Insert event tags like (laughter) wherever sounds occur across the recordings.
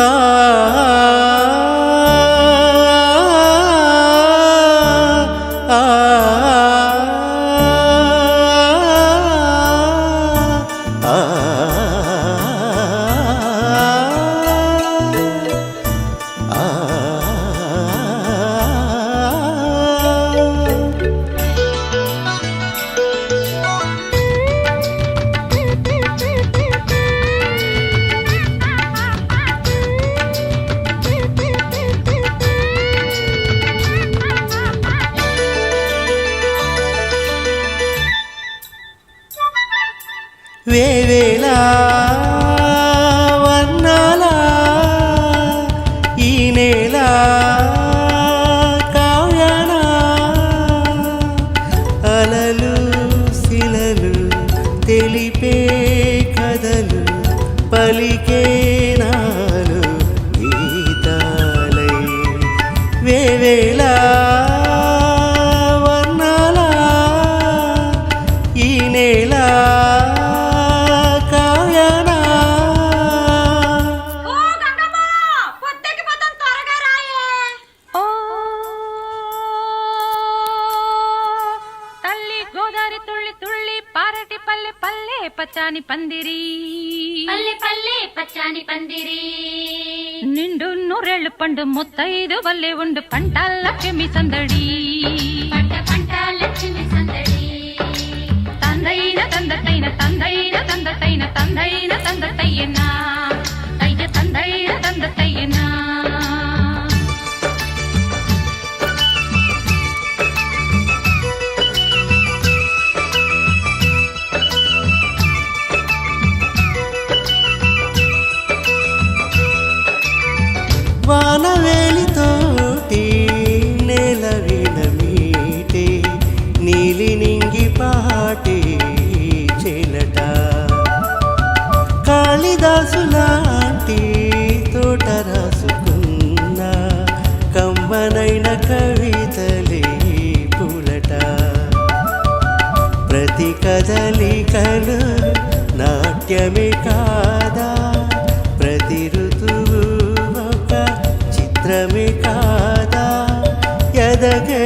Ah నిండు నూరెళ్ళు పండు ముత్తైదు వల్లే ఉండు పంటాల చెమి సందడి పంట పంట లక్ష్మి సందడి తందైన తందతైన తందైన తందతైన తందైన తందతయ్యనా అయ్య తందైన తందతయ్యనా వానవేలితోటి నేల వినమీటే నీలి నింగి పాటి చెలట. కాళిదాసులాంటి తోట రాసుకున్న కమ్మనైన కవితలే పులట. ప్రతి కదలికలు నాట్యమే కాదా?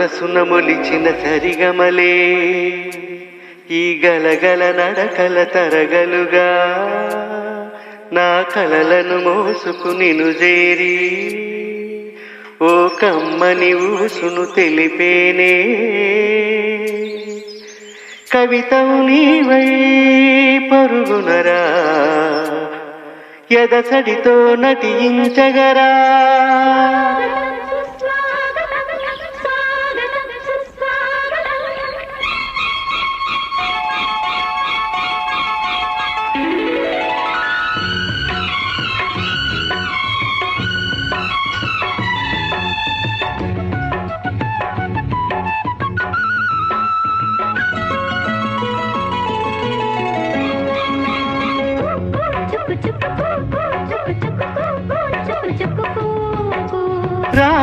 మనసున మొలిచిన సరిగమలే. ఈ గలగల నడకల తరగలుగా నా కలలను మోసుకుని చేరి ఓ కమ్మని ఊసును తెలిపేనే. కవితవు నీవై పరుగునరా. ఎదసడితో నటించగరా.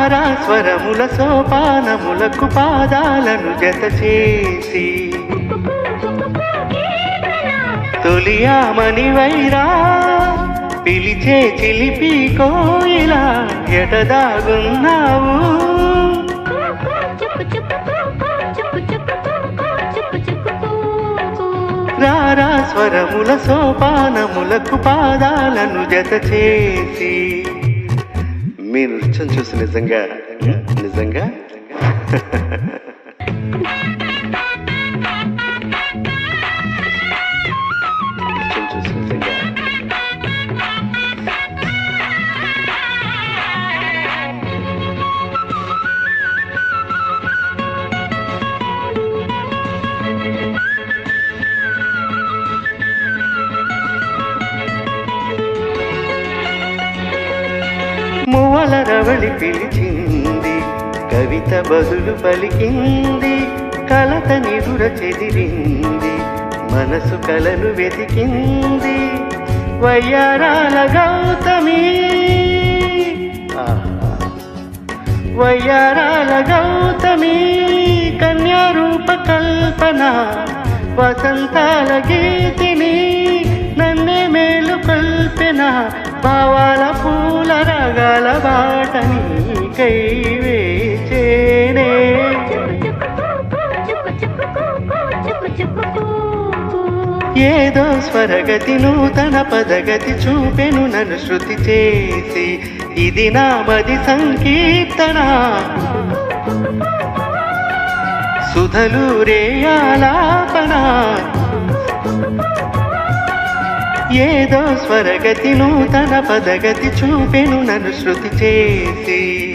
స్వరముల సోపానములకు పాదాలను జత చేసి తొలియామణి వైరా పిలిచే చిలిపి కోయిలా ఎటదాగున్నావు? రారా స్వరముల సోపానములకు పాదాలను జత చేసి మీ నృత్యం చూసి నిజంగా నిజంగా? (laughs) కవిత బదులు పలికింది కలత నిదుర చెదిరింది మనసు కలను వెతికింది. వయ్యారాల గౌతమి. వయ్యారాల గౌతమి కన్యారూప కల్పన వసంతాల గీతిని నన్నే మేలు కల్పెన భావాల పూల రగాల బాటని కైవే ఏదో స్వరగతి నూతన పదగతి చూపెను నన్ను శృతి చేసి. ఇది నా మది సంకీర్తన. సుధలు రేయాలాపన. ఏదో స్వరగతి నూతన పదగతి చూపెను నన్ను శృతి చేసి.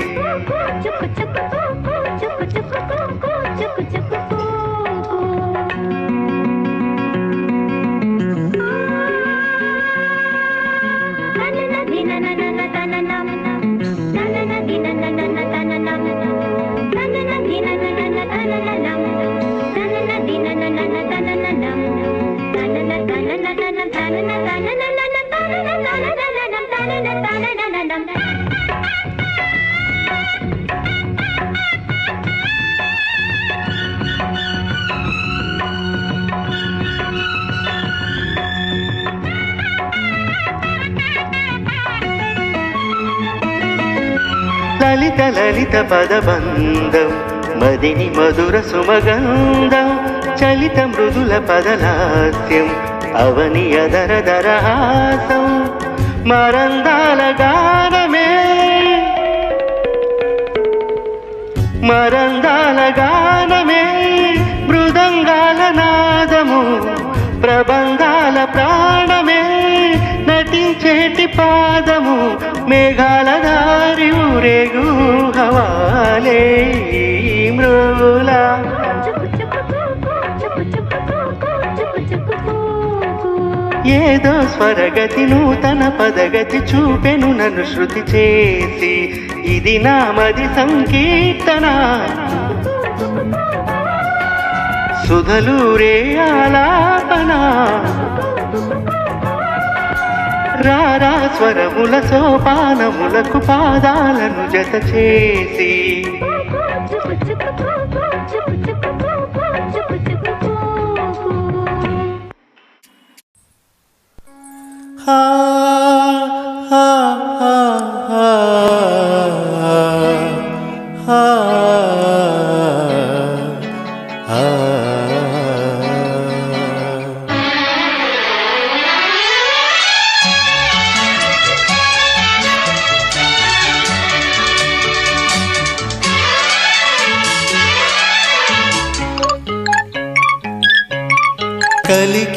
లలిత లలిత పదబంధం మదిని మధుర సుమగంధం చలిత మృదుల పదలాస్యం అవని అదర దరహాసం మరందాల గానమే. మరందాల గానమే మృదంగాల నాదము. ప్రబంధాల ప్రాణమే నటించేటి పాదము మేఘాల దారి ఊరేగు హవాలే మృల ఏదో స్వరగతి నూతన పదగతి చూపెను నన్ను శృతి చేసి ఇది నామది సంకీర్తన. సుధలూరే ఆలాపన. రారా స్వరముల సోపానములకు పాదాలను జత చేసి. హా హా హా హా హా హా.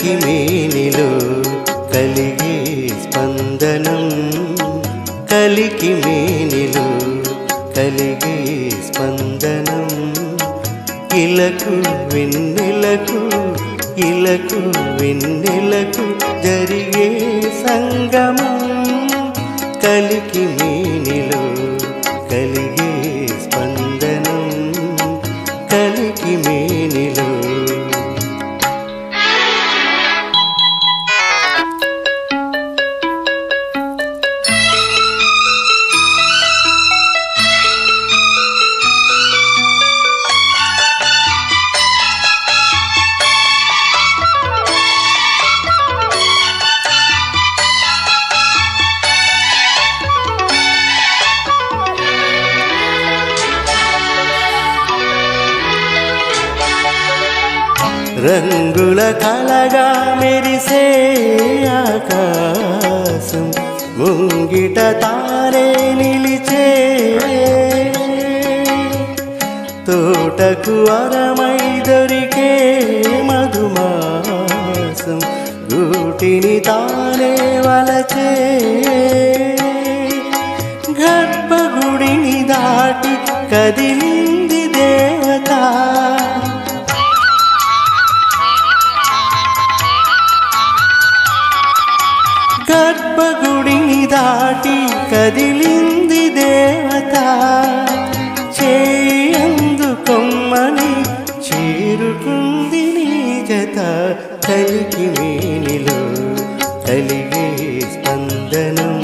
కలికి మేనిలో కలిగే స్పందనం కలికి మేనిలో కలిగే స్పందనం. ఇలకు వెన్నెలకు ఇలకు వెన్నెలకు జరిగే సంగమం కలగా మెరిసే ఆకాశం. ముంగిట తారే నిలిచే తోటకు అరమై దొరికే మధుమాసం. గూటిని తానే వలచే గర్భగుడిని దాటి కదిలింది దేవ చాటి కదిలింది దేవత. చేయందు కొమ్మని చేరుకుంది నీజత కలికి మేనిలో కలిగే స్పందనం.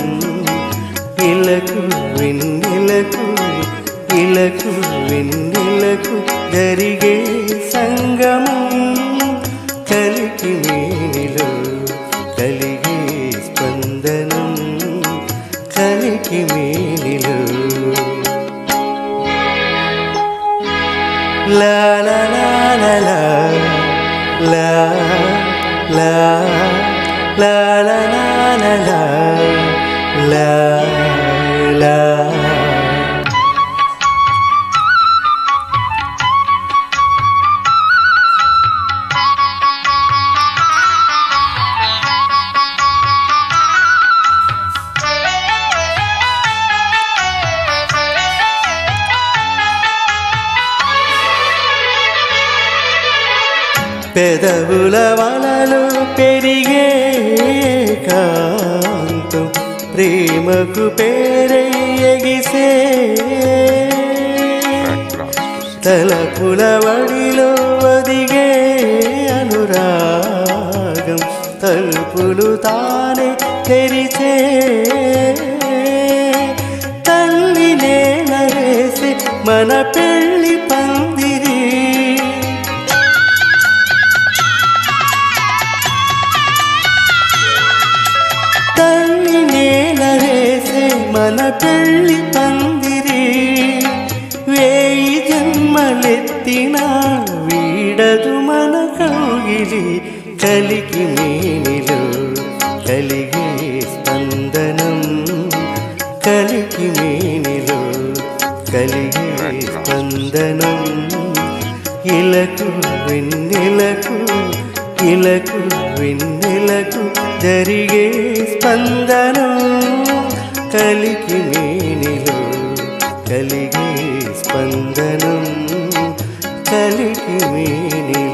ఇలకు వెన్నెలకు ఇలకు వెన్నెలకు జరిగే సంగమం కలికి 啦啦啦啦啦啦啦啦啦啦啦啦啦啦 పెదవుల వలలో పెరిగే కాంతం. ప్రేమకు పేరయ్యగిసే తలపుల వడిలో వదిగే అనురాగం. తలుపులు తానే తెరిచే తల్లి నేలరేసి మన ఇలకు వెన్నెలకు జరిగే స్పందనం కలికి మేనిలో కలిగే స్పందనం కలికి మేనిలో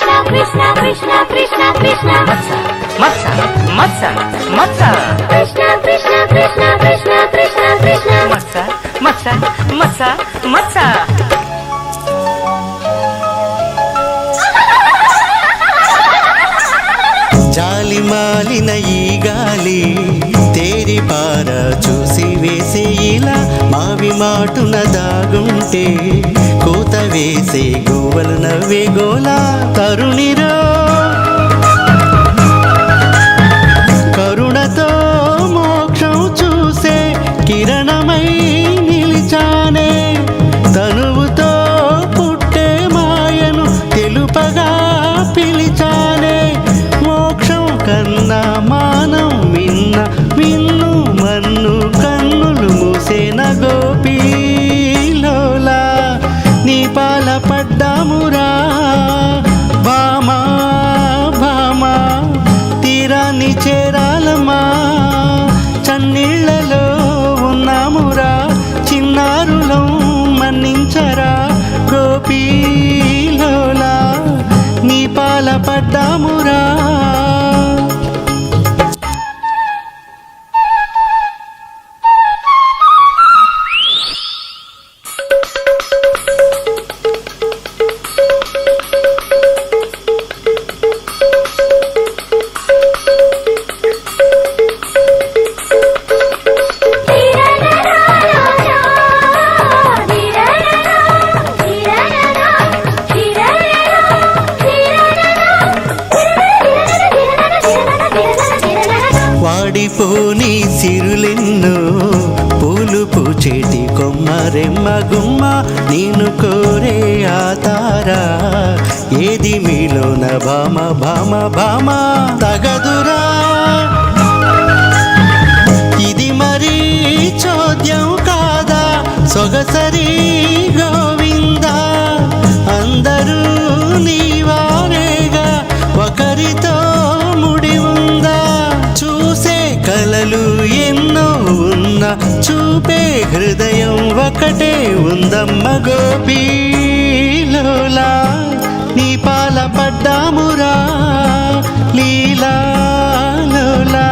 कृष्ण कृष्ण कृष्ण कृष्ण कृष्ण मत्स मत्स मत्स कृष्ण कृष्ण कृष्ण कृष्ण कृष्ण कृष्ण मत्स मत्स मत्स मत्स జాలి మాలిన ఈ గాలి తేరి పార చూసి వేసే ఇలా మావి మాటున దాగుంటే కూత వేసే గోవలు నవ్వే గోలా తరుణిరా. భామ భామ భామ తగదురా. ఇది మరీ చోద్యం కాదా? సొగసరి గోవిందా అందరూ నీవారేగా ఒకరితో ముడి ఉందా? చూసే కలలు ఎన్నో ఉన్నా చూపే హృదయం ఒకటే ఉందమ్మ గోపీలోలా లోలా. పడ్డామురా లీలాలోలా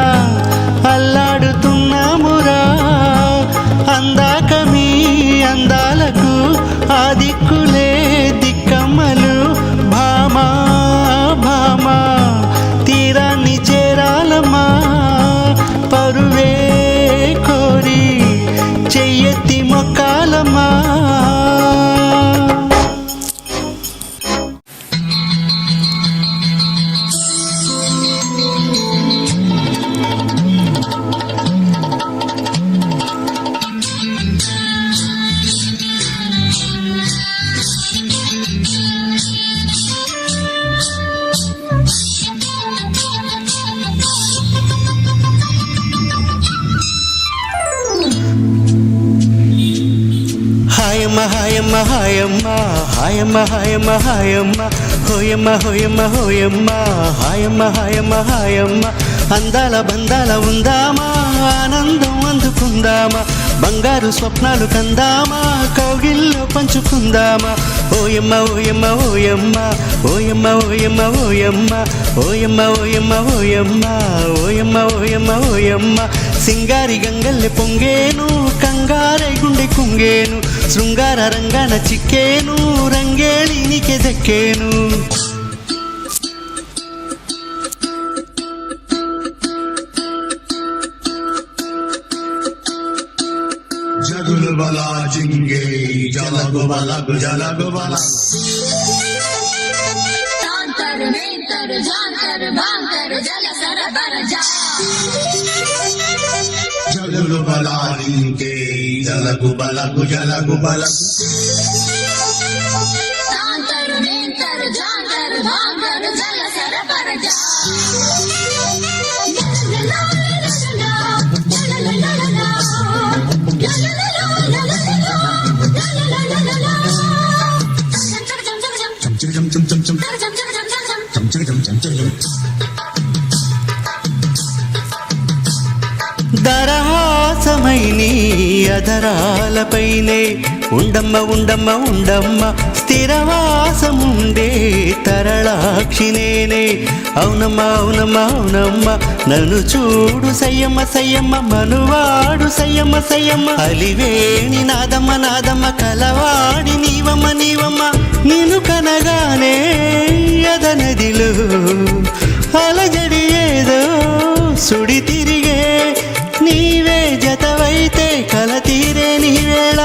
హాయమ్మ హాయమ్మ హాయమ్మ. హోయమ్మ హోయమ్మ హోయమ్మ. హాయమ్మ హాయమ్మ హాయమ్మ. అందాల బందాల ఉందామా? ఆనందం అందుకుందామా? బంగారు స్వప్నాలు కందామా? కౌగిల్లో పంచుకుందామా? ఓయమ్మ ఓయమ్మ ఓయమ్మ ఓయమ్మ ఓయమ్మ ఓయమ్మ ఓయమ్మ ఓయమ్మ ఓయమ్మ ఓయమ్మ ఓయమ్మ ఓయమ్మ సింగారి గంగల్లె పొంగేను కంగారై గుండె కుంగేను. ಶೃಂಗಾರ ರಂಗಣ ಚಿಕ್ಕೇನು ರಂಗೇಳಿ ನಿಕೆ ದಕ್ಕೇನು ಜಗುಲು ಬಲ ಜಿಂಗೆ ಜಲಗು ಬಲಗು ಜಲಗು ಬಲಗು जंतर जंतर कर जल सर बर जा जल बलानी के जल बलगु जलगु बलगु దరహాసమై నీ అధరాలపైనే. ఉండమ్మ ఉండమ్మ ఉండమ్మ స్థిరవాసముండే తరళాక్షి నేనే. అవునమ్మ అవునమ్మ అవునమ్మ నన్ను చూడు సయ్యమ్మ సయ్యమ్మ మనువాడు సయ్యమ్మ సయ్యమ్మ. అలివేణి నాదమ్మ నాదమ్మ కలవాడి నీవమ్మ నీవమ్మ నిన్ను కనగానే అదనదిలో అలజడి ఏదో సుడి తిరిగే నీవే జతవైతే కల తీరే నీవేళ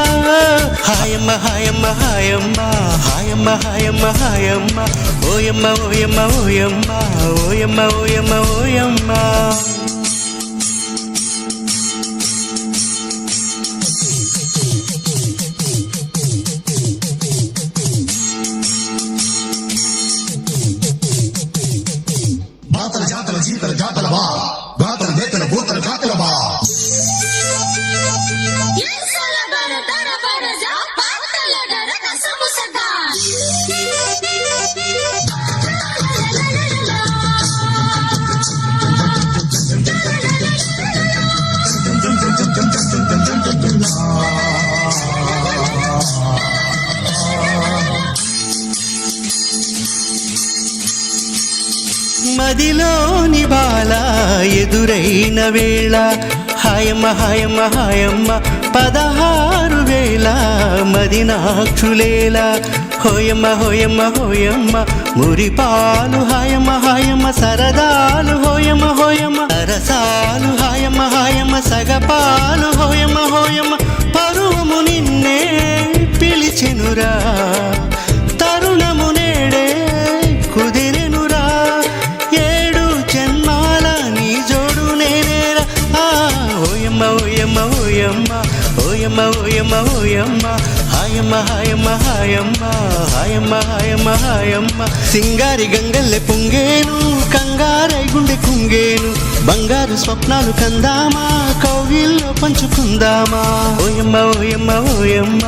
హాయమ్మ హాయమ్మ హాయమ్మ హాయమ్మ హాయమ్మ హాయమ్మ. ఓయమ్మ ఓయమ్మ ఓయమ్మ ఓయమ్మ ఓయమ్మ ఓయమ్మ. మదిలోని బాల ఎదురైన వేళ. హాయమ్మ హాయమ్మ హాయమ్మ పదహారు వేల మదినాక్షులేల. హోయమ్మ హోయమ్మ హోయమ్మ మురిపాలు హాయమ్మ హాయమ్మ సరదాలు హోయమ్మ హోయమ్మ సరసాలు హాయమ్మ హాయమ్మ సగపాలు హోయమ్మ హోయమ్మ పరువము నిన్నే పిలిచెనురా. ఓయమ్మ ఓయమ్మ ఓయమ్మ హాయమ్మ హాయమ్మ హాయమ్మ హాయమ్మ హాయమ్మ హాయమ్మ సింగారి గంగల్లె పొంగేను కంగారై గుండె కుంగేను బంగారు స్వప్నాలు కందామా కౌగిల్లో పంచుకుందామా ఓయమ్మ ఓయమ్మ ఓయమ్మ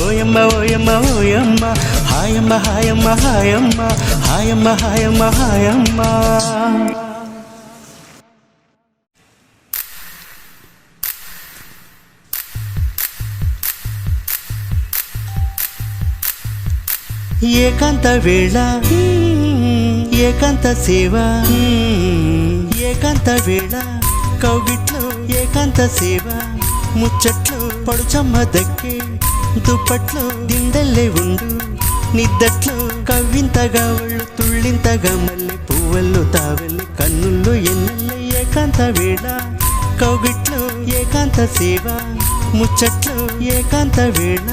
ఓయమ్మ ఓయమ్మ ఓయమ్మ హాయమ్మ హాయమ్మ హాయమ్మ హాయమ్మ హాయమ్మ హాయమ్మ ఏకాంత వేళ ఏకాంత సేవ ఏకాంత వేళ. కవిట్లు ఏకాంత సేవ ముచ్చట్లు పడుచమ్మ దక్కే దుప్పట్లు దిండల్లే ఉండు నిద్దట్లు కవ్వింతగా వాళ్ళు తుళ్ళింతగా మల్లె పువ్వల్లో తావెల్లి కన్నుల్లో ఎన్నెల్ల ఏకాంత వేళ. కౌగిట్లో ఏకాంత సేవ ముచ్చట్లు ఏకాంత వేళ.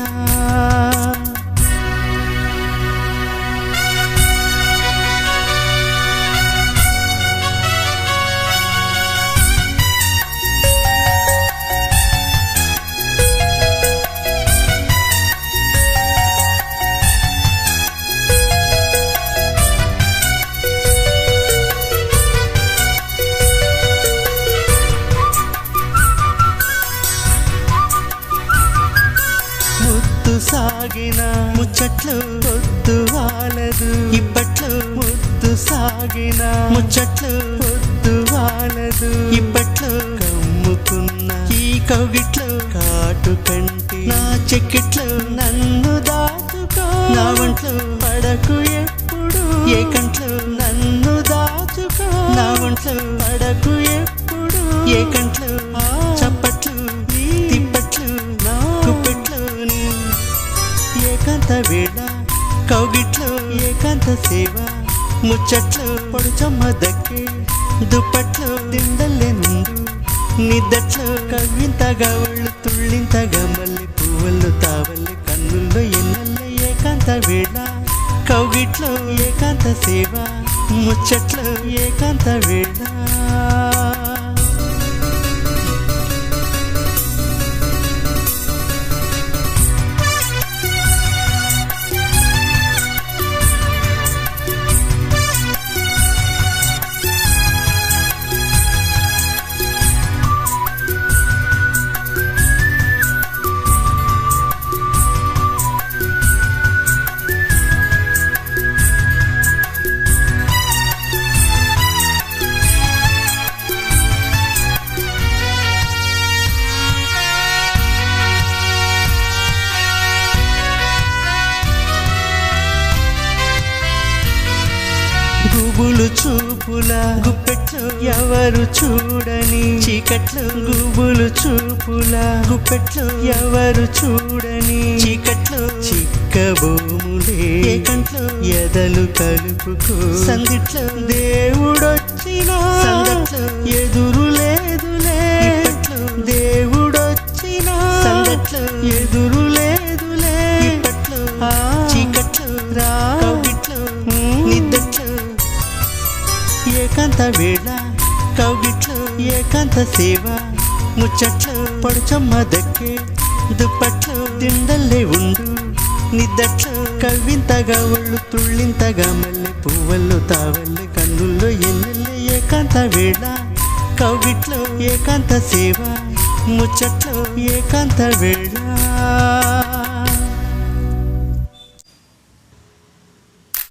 సాగిన ముచ్చట్లు పొద్దు వాలదు. ఇప్పట్లో ముద్దు సాగిన ముచ్చట్లు పొద్దు వాలదు. ఇప్పట్లు కమ్ముకున్న ఈ కవిట్లు కాటు కంటి నా చెక్కిట్లు నన్ను దాటుకో. నా ఒంట్లో పడకు ఎప్పుడు. ఏ కంట్లో ఏకాంత వేళ కౌగిట్లో ఏకాంత సేవ ముచ్చట్లు పొడుచమ్మ దక్కే దుప్పట్లో దిండల్లే నుండు నిద్దట్లో కవ్వింతగా ఒళ్ళు తుళ్ళింతగా మళ్ళీ పువ్వులు తావల్లి కన్నుల్లో ఎన్నెల్ల ఏకాంత వేళ కౌగిట్లో ఏకాంత సేవ ముచ్చట్లో ఏకాంత వేళ. కంట్లో? ఎదలు కలుపుకో. సందిట్లో దేవుడొచ్చినా ఎదురు లేదులే. దేవుడొచ్చినా సందట్లో ఎదురు లేదులే. ఇప్పట్లో? చీకట్లో? రా. కౌగిట్లో? నిద్దట్లో? ఏకాంత వేళ? కౌగిట్లో? ఏకాంత సేవ? ముచ్చట్లో? పడుచమ్మ దక్కే? దుప్పట్లో? దిండల్లే ఉండు? నిద్దట్లో? కవ్వింతగా ఒళ్ళు తుళ్ళింతగా మల్లె పువ్వల్లో తావల్లి కన్నుల్లో ఎన్నెల్లే ఏకాంత వేళ. కవిట్లో ఏకాంత సేవ ముచ్చట్లో ఏకాంత వేళ.